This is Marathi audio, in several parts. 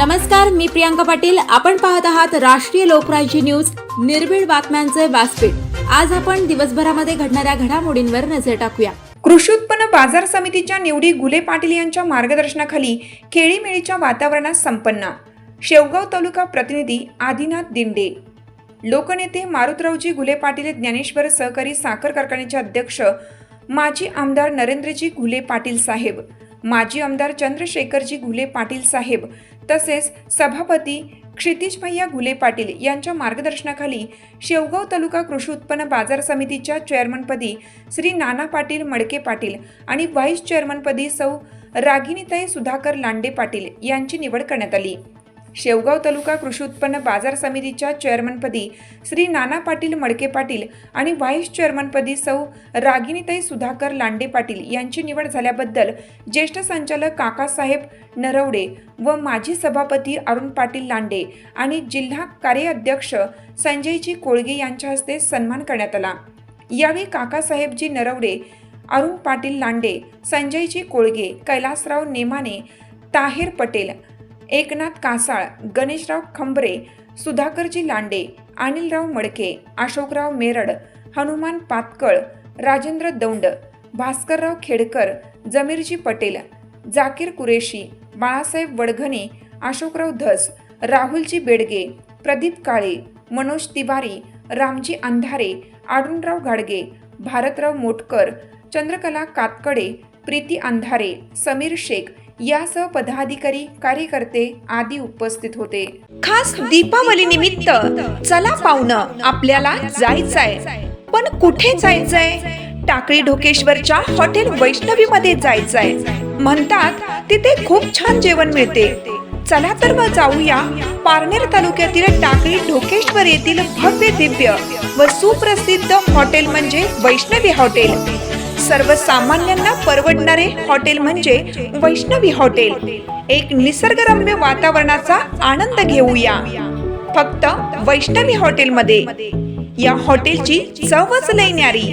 नमस्कार मी प्रियांका पाटील. आपण पाहत आहात राष्ट्रीय लोकराज्य न्यूज. निर्भीड बातम्यांचे व्यासपीठ. आज आपण दिवसभरामध्ये घडणाऱ्या घडामोडींवर नजर टाकूया. कृषी उत्पन्न बाजार समितीच्या निवडी गुले पाटील यांच्या मार्गदर्शनाखाली खेळीमेळीच्या वातावरणात संपन्न. शेवगाव तालुका प्रतिनिधी आदिनाथ दिंडे. लोकनेते मारुतरावजी गुले पाटील ज्ञानेश्वर सहकारी साखर कारखान्याचे अध्यक्ष माजी आमदार नरेंद्रजी घुले पाटील साहेब माजी आमदार चंद्रशेखरजी घुले पाटील साहेब तसेच सभापती क्षितिशभैया घुले पाटील यांच्या मार्गदर्शनाखाली शेवगाव तालुका कृषी उत्पन्न बाजार समितीच्या चेअरमनपदी श्री नाना पाटील मडके पाटील आणि व्हाईस चेअरमनपदी सौ रागिनीताई सुधाकर लांडे पाटील यांची निवड करण्यात आली. शेवगाव तालुका कृषी उत्पन्न बाजार समितीच्या चेअरमनपदी श्री नाना पाटील मडके पाटील आणि व्हाईस चेअरमनपदी सौ रागिनीताई सुधाकर लांडे पाटील यांची निवड झाल्याबद्दल ज्येष्ठ संचालक काकासाहेब नरवडे व माजी सभापती अरुण पाटील लांडे आणि जिल्हा कार्याध्यक्ष संजयजी कोळगे यांच्या हस्ते सन्मान करण्यात आला. यावेळी काकासाहेबजी नरवडे अरुण पाटील लांडे संजयजी कोळगे कैलासराव नेमाने ताहेर पटेल एकनाथ कासाळ गणेशराव खंबरे सुधाकरजी लांडे अनिलराव मडके अशोकराव मेरड हनुमान पातकळ राजेंद्र दौंड भास्करराव खेडकर जमीरजी पटेल जाकीर कुरेशी बाळासाहेब वडघणे अशोकराव धस राहुलजी बेडगे प्रदीप काळे मनोज तिवारी रामजी अंधारे आडुनराव गाडगे भारतराव मोटकर चंद्रकला कातकडे प्रीती अंधारे समीर शेख यासह पदाधिकारी कार्यकर्ते आदी उपस्थित होते. खास दीपावली निमित्त चला पाहुणं आपल्याला जायचंय. पण कुठे जायचंय? टाकळी ढोकेश्वरच्या हॉटेल वैष्णवी मध्ये जायचंय. म्हणतात तिथे खूप छान जेवण मिळते. चला तर मग जाऊया पारनेर तालुक्यातील टाकळी ढोकेश्वर येथील भव्य दिव्य व सुप्रसिद्ध हॉटेल म्हणजे वैष्णवी हॉटेल. सर्वसामान्यांना परवडणारे हॉटेल म्हणजे वैष्णवी हॉटेल. एक निसर्गरम्य वातावरणाचा आनंद घेऊया. फक्त वैष्णवी हॉटेलमध्ये. या हॉटेलची चवच लय न्यारी.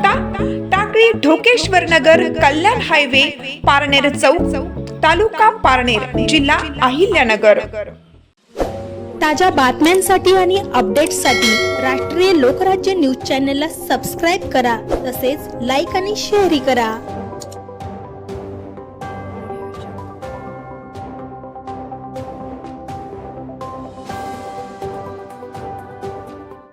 टाकळी ढोकेश्वर नगर कल्याण हायवे पारनेर चौक तालुका पारनेर जिल्हा अहिल्यानगर. ताज्या बातम्यांसाठी आणि अपडेट्ससाठी राष्ट्रीय लोकराज्य न्यूज चॅनलला सबस्क्राईब करा तसेच लाईक आणि शेअरही करा.